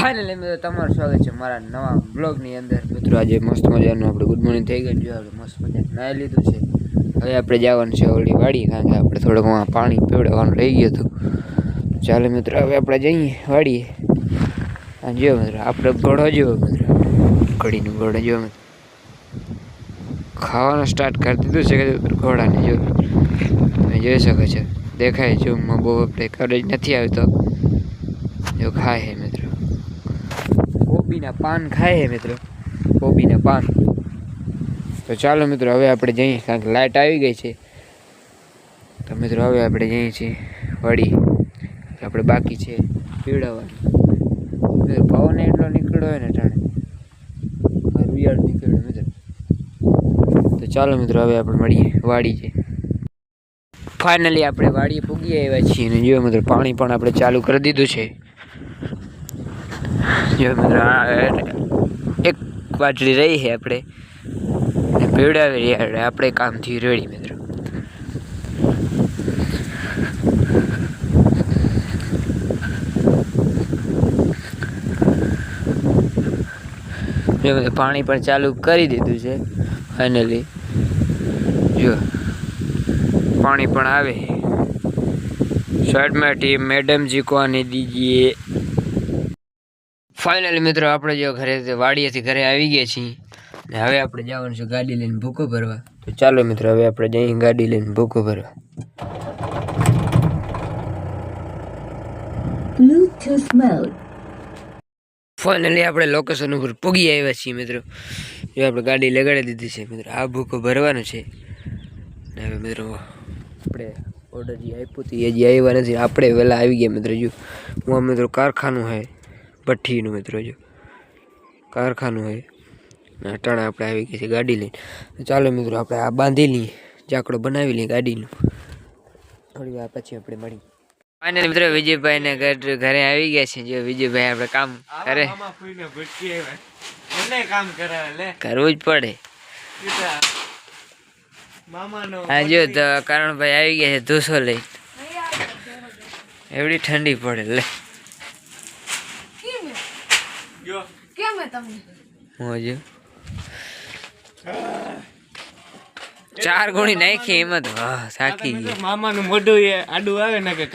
Finally મિત્રો તમારું સ્વાગત છે મારા નવા બ્લોગની અંદર. મિત્રો, આજે મસ્ત મજાનું આપણે ગુડ મોર્નિંગ થઈ ગયું જો આપણે મસ્ત મજાનું નાહી લીધું છે. હવે આપણે જવાનું છે ઓલી વાડી, કારણ કે આપણે થોડુંક પાણી પીવડાવવાનું રહી ગયું હતું. ચાલો મિત્રો, હવે આપણે જઈએ વાડીએ. આ જો મિત્રો, આપણે ઘોડો જો મિત્રો. ઘડીનું ઘોડો જોયો મિત્રો. ખાવાનું સ્ટાર્ટ કરી દીધું છે કે ઘોડાને જો. તમે જોઈ શકો છો. દેખાય જો બહુ આપણે કવરેજ નથી આવતો. જો ખાય છે મિત્રો. કોબીના પાન ખાય છે મિત્રો. કોબીના પાન. તો ચાલો મિત્રો, હવે આપણે જઈએ. કારણ કે લાઇટ આવી ગઈ છે. તો મિત્રો, હવે આપણે જઈએ છીએ વળી. આપણે બાકી છે પીવડાવવાનું પવન એટલો નીકળ્યો હોય ને ટાણે હરિયાળ નીકળ્યો મિત્રો. તો ચાલો મિત્રો, હવે આપણે મળીએ વાડી છે. ફાઇનલી આપણે વાડીએ પૂગી આવ્યા છીએ અને જો મિત્રો, પાણી પણ આપણે ચાલુ કરી દીધું છે. એક વાટલી રહી છે આપણે. પીવડાવી રહ્યા એટલે આપણે કામથી રેડી મિત્રો. પાણી પણ ચાલુ કરી દીધું છે ફાઇનલી જો, પાણી પણ આવે શર્ટ મેં ટીમ મેડમ જીકવાની કોને દીજીએ. ફાઇનલી મિત્રો આપણે જો ઘરે વાડીએથી ઘરે આવી ગયા છીએ ને હવે આપણે જવાનું છે ગાડી લઈને ભૂકો ભરવા. તો ચાલો મિત્રો હવે આપણે જઈએ ગાડી લઈને ભૂકો ભરવા. Bluetooth mode. ફાઇનલી આપણે લોકેશન ઉપર પૂગી આવ્યા છીએ મિત્રો. જો આપણે ગાડી લગાડી દીધી છે મિત્રો આ ભૂકો ભરવાનો છે. ને હવે મિત્રો આપણે ઓર્ડર જે આપ્યું હતું એ જે આવ્યા નથી આપણે વહેલા આવી ગયા મિત્રો જો. હું આ મિત્રો કારખાનું હે. ભઠ્ઠીનું મિત્રો જો. કારખાનું હોય. ને અટાણે આપણે આવી ગઈ છે ગાડી લઈને. ચાલો મિત્રો આપણે આ બાંધી લઈએ ઝાકડો બનાવી લઈએ ગાડીનું. થોડી વાર પછી આપણે મળી. ફાઇનલ મિત્રો વિજયભાઈ ને ઘર ઘરે આવી ગયા છે. જો વિજયભાઈ આપણે કામ કરે. મામા ફૂઈને ભટકી આવ્યા. એને કામ કરાવે લે. કરવું જ પડે. હા જો તો કરણભાઈ આવી ગયા છે ધૂસો લઈ એવડી ઠંડી પડે લે. જો તમને? મોજે ચાર ગુણી નાખી એમાં તો વાહ સાકી મામાનું મોઢું એ આડું આવે ને કે